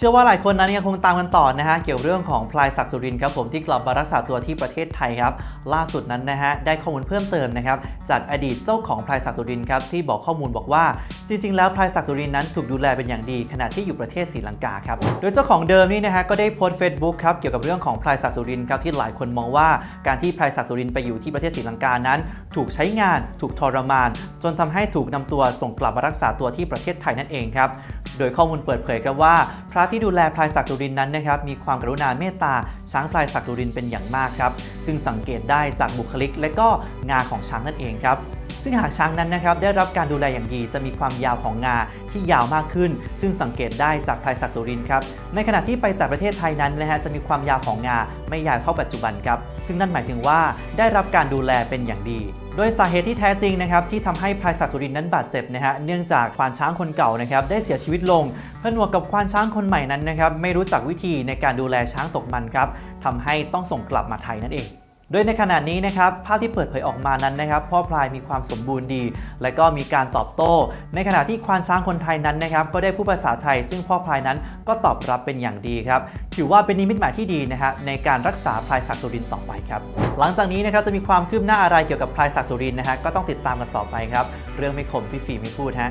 เชื่อว่าหลายคนนั้นยังคงตามกันต่อนะฮะเกี่ยวเรื่องของพลายศักดิ์สุรินครับผมที่กลับมารักษาตัวที่ประเทศไทยครับล่าสุดนั้นนะฮะได้ข้อมูลเพิ่มเติมนะครับจากอดีตเจ้าของพลายศักดิ์สุรินครับที่บอกข้อมูลบอกว่า จริง ๆ แล้วพลายศักดิ์สุรินนั้นถูกดูแลเป็นอย่างดีขณะที่อยู่ประเทศศรีลังกาครับโดยเจ้าของเดิมนี่นะฮะก็ได้โพสต์เฟซบุ๊กครับเกี่ยวกับเรื่องของพลายศักดิ์สุรินครับที่หลายคนมองว่าการที่พลายศักดิ์สุรินไปอยู่ที่ประเทศศรีลังกานั้น ถูกใช้งาน ถูกทรมาน จนทำให้ถูกนำตัวส่งกลับมารักษาตัวที่ประเทศไทยนั่นเองครับ โดยข้อมูลเปิดเผยครับว่า พระที่ดูแลพลายศักดิ์สุรินนั้นนะครับมีความกรุณาเมตตาช้างพลายศักดิ์สุรินเป็นอย่างมากครับ ซึ่งสังเกตได้จากบุคลิกและก็งาของช้างนั่นเองครับ ซึ่งหากช้างนั้นนะครับได้รับการดูแลอย่างดีจะมีความยาวของงาที่ยาวมากขึ้น ซึ่งสังเกตได้จากพลายศักดิ์สุรินครับในขณะที่ไปจากประเทศไทยนั้นนะฮะจะมีความยาวของงาไม่ยาวเท่าปัจจุบันครับซึ่งนั่นหมายถึงว่าได้รับการดูแลเป็นอย่างดีโดยสาเหตุที่แท้จริงนะครับที่ทำให้พลายศักดิ์สุรินนั้นบาดเจ็บนะฮะเนื่องจากควานช้างคนเก่านะครับได้เสียชีวิตลงผนวกกับควานช้างคนใหม่นั้นนะครับไม่รู้จักวิธีในการดูแลช้างตกมันครับทำให้ต้องส่งกลับมาไทยนั่นเอง โดยในขณะนี้นะครับภาพที่เปิดเผยออกมานั้นนะครับพ่อพลายมีความสมบูรณ์ดี และก็มีการตอบโต้ ในขณะที่ควานช้างคนไทยนั้นนะครับก็ได้พูดภาษาไทย ซึ่งพ่อพลายนั้นก็ตอบรับเป็นอย่างดีครับถือว่าเป็นนิมิตหมายที่ดีนะฮะในการรักษาพลายศักดิ์สุรินต่อไปครับหลังจากนี้นะครับจะมีความคืบหน้าอะไรเกี่ยวกับพลายศักดิ์สุรินนะฮะก็ต้องติดตามกันต่อไปครับเรื่องไม่ขมพี่ฟีไม่พูดฮะ